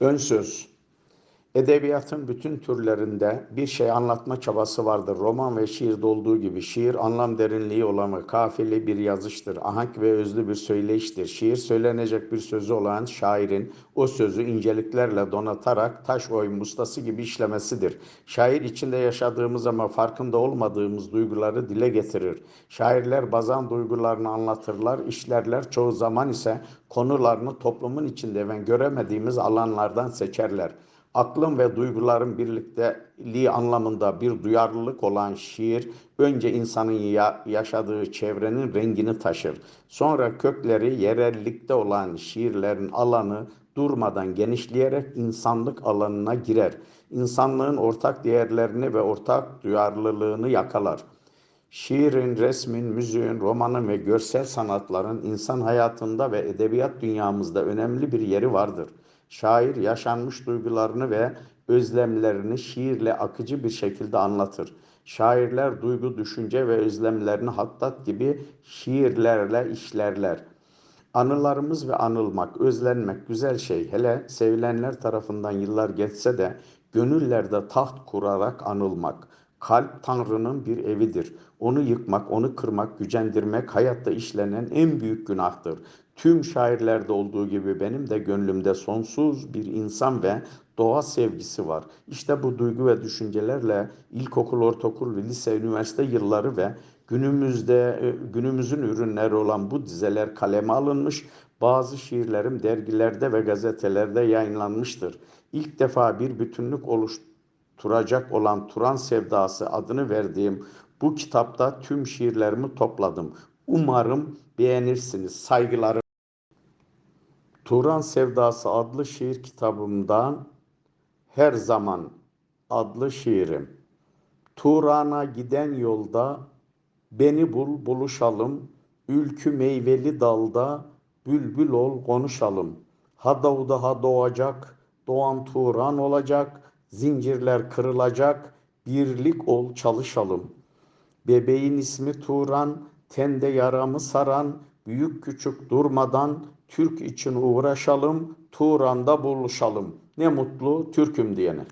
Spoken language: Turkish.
Ön söz. Edebiyatın bütün türlerinde bir şey anlatma çabası vardır. Roman ve şiirde olduğu gibi şiir anlam derinliği olan kafiyeli bir yazıştır. Ahenk ve özlü bir söyleyiştir. Şiir söylenecek bir sözü olan şairin o sözü inceliklerle donatarak taş oyun ustası gibi işlemesidir. Şair içinde yaşadığımız ama farkında olmadığımız duyguları dile getirir. Şairler bazen duygularını anlatırlar, işlerler. Çoğu zaman ise konularını toplumun içinde ve göremediğimiz alanlardan seçerler aklın ve duyguların birlikteliği anlamında bir duyarlılık olan şiir önce insanın ya yaşadığı çevrenin rengini taşır. Sonra kökleri yerellikte olan şiirlerin alanı durmadan genişleyerek insanlık alanına girer. İnsanlığın ortak değerlerini ve ortak duyarlılığını yakalar. Şiirin, resmin, müziğin, romanın ve görsel sanatların insan hayatında ve edebiyat dünyamızda önemli bir yeri vardır. Şair yaşanmış duygularını ve özlemlerini şiirle akıcı bir şekilde anlatır. Şairler duygu, düşünce ve özlemlerini hattat gibi şiirlerle işlerler. Anılarımız ve anılmak, özlenmek güzel şey. Hele sevilenler tarafından yıllar geçse de gönüllerde taht kurarak anılmak. Kalp Tanrı'nın bir evidir. Onu yıkmak, onu kırmak, gücendirmek hayatta işlenen en büyük günahtır. Tüm şairlerde olduğu gibi benim de gönlümde sonsuz bir insan ve doğa sevgisi var. İşte bu duygu ve düşüncelerle ilkokul, ortaokul lise, üniversite yılları ve günümüzde e, günümüzün ürünleri olan bu dizeler kaleme alınmış. Bazı şiirlerim dergilerde ve gazetelerde yayınlanmıştır. İlk defa bir bütünlük oluşturacak olan Turan Sevdası adını verdiğim bu kitapta tüm şiirlerimi topladım. Umarım beğenirsiniz. Saygılarım. Turan Sevdası adlı şiir kitabımdan her zaman adlı şiirim. Turan'a giden yolda beni bul buluşalım. Ülkü meyveli dalda bülbül ol konuşalım. Ha doğda ha doğacak, doğan Turan olacak. Zincirler kırılacak, birlik ol çalışalım. Bebeğin ismi Turan, tende yaramı saran, büyük küçük durmadan Türk için uğraşalım, Turan'da buluşalım. Ne mutlu Türk'üm diyene.